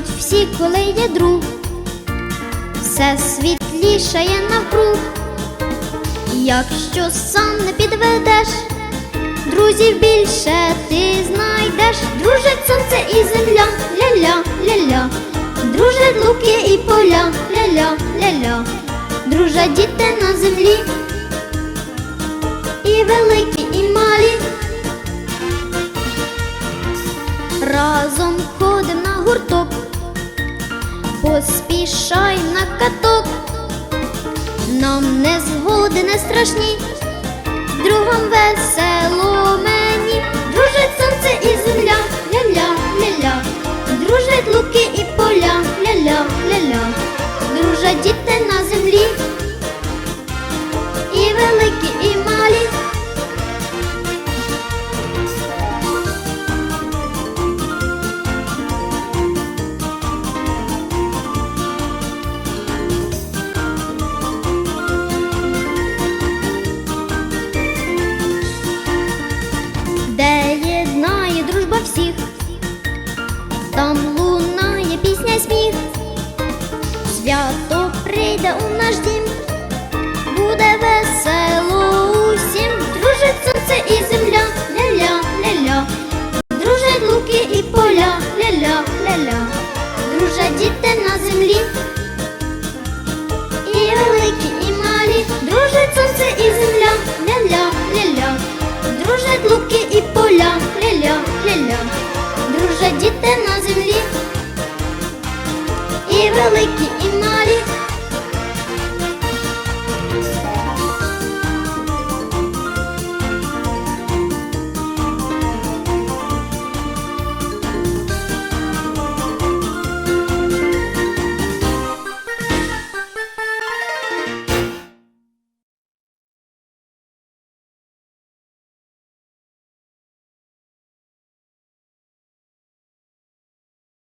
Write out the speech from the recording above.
кажуть всі, коли є друг, все світлішає навкруг. Якщо сам не підведеш, друзів більше ти знайдеш. Дружать сонце і земля, ля-ля, ля-ля, дружать луки і поля, ля-ля, ля-ля, дружать діти на землі, і великі, і малі. Разом поспішай на каток. Нам не згоди не страшні, другом весело мені. Дружить сонце і земля, ля-ля, ля-ля, дружать луки і поля, ля-ля, ля-ля, дружать діти на землі, прийде у наш дім, буде весело усім, дружить сонце і земля, ля-ля, ля-ля, дружать луки і поля, ля-ля, ля-ля, дружать діти на землі, і великі, і малі, дружить сонце і земля, ля-ля, ля-ля, дружать луки і поля, ля-ля, ля-ля, дружать діти на землі. І великі, і малі.